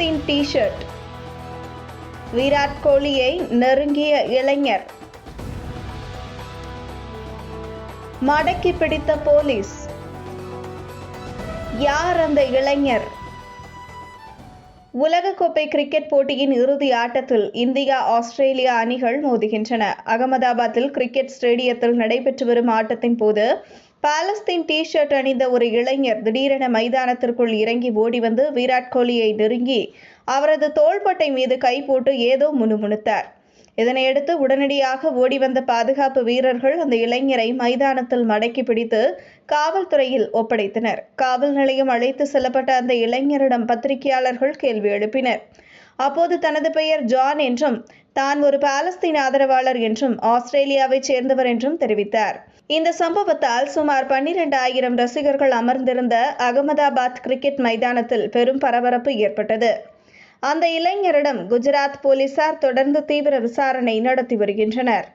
Palestine T shirt Virat கோலியை நெருங்கிய இளைஞர். மடக்கி பிடித்த போலீஸ். யார் அந்த இளைஞர்? உலகக்கோப்பை கிரிக்கெட் போட்டியின் இறுதி ஆட்டத்தில் இந்தியா ஆஸ்திரேலியா அணிகள் மோதுகின்றன. அகமதாபாத்தில் கிரிக்கெட் ஸ்டேடியத்தில் நடைபெற்று வரும் ஆட்டத்தின் போது பாலஸ்தீன் டி ஷர்ட் அணிந்த ஒரு இளைஞர் திடீரென மைதானத்திற்குள் இறங்கி ஓடி வந்து விராட் கோலியை நெருங்கி அவரது தோள்பட்டை மீது கை போட்டு ஏதோ முணுமுணுத்தார். இதனையடுத்து உடனடியாக ஓடி வந்த பாதுகாப்பு வீரர்கள் அந்த இளைஞரை மைதானத்தில் மடக்கி பிடித்து காவல்துறையில் ஒப்படைத்தனர். காவல் நிலையம் அழைத்து செல்லப்பட்ட அந்த இளைஞரிடம் பத்திரிகையாளர்கள் கேள்வி எழுப்பினர். அப்போது தனது பெயர் ஜான் என்றும் தான் ஒரு பாலஸ்தீன் ஆதரவாளர் என்றும் ஆஸ்திரேலியாவைச் சேர்ந்தவர் என்றும் தெரிவித்தார். இந்த சம்பவத்தால் சுமார் பன்னிரண்டாயிரம் ரசிகர்கள் அமர்ந்திருந்த அகமதாபாத் கிரிக்கெட் மைதானத்தில் பெரும் பரபரப்பு ஏற்பட்டது. அந்த இளைஞரிடம் குஜராத் போலீசார் தொடர்ந்து தீவிர விசாரணை நடத்தி வருகின்றனர்.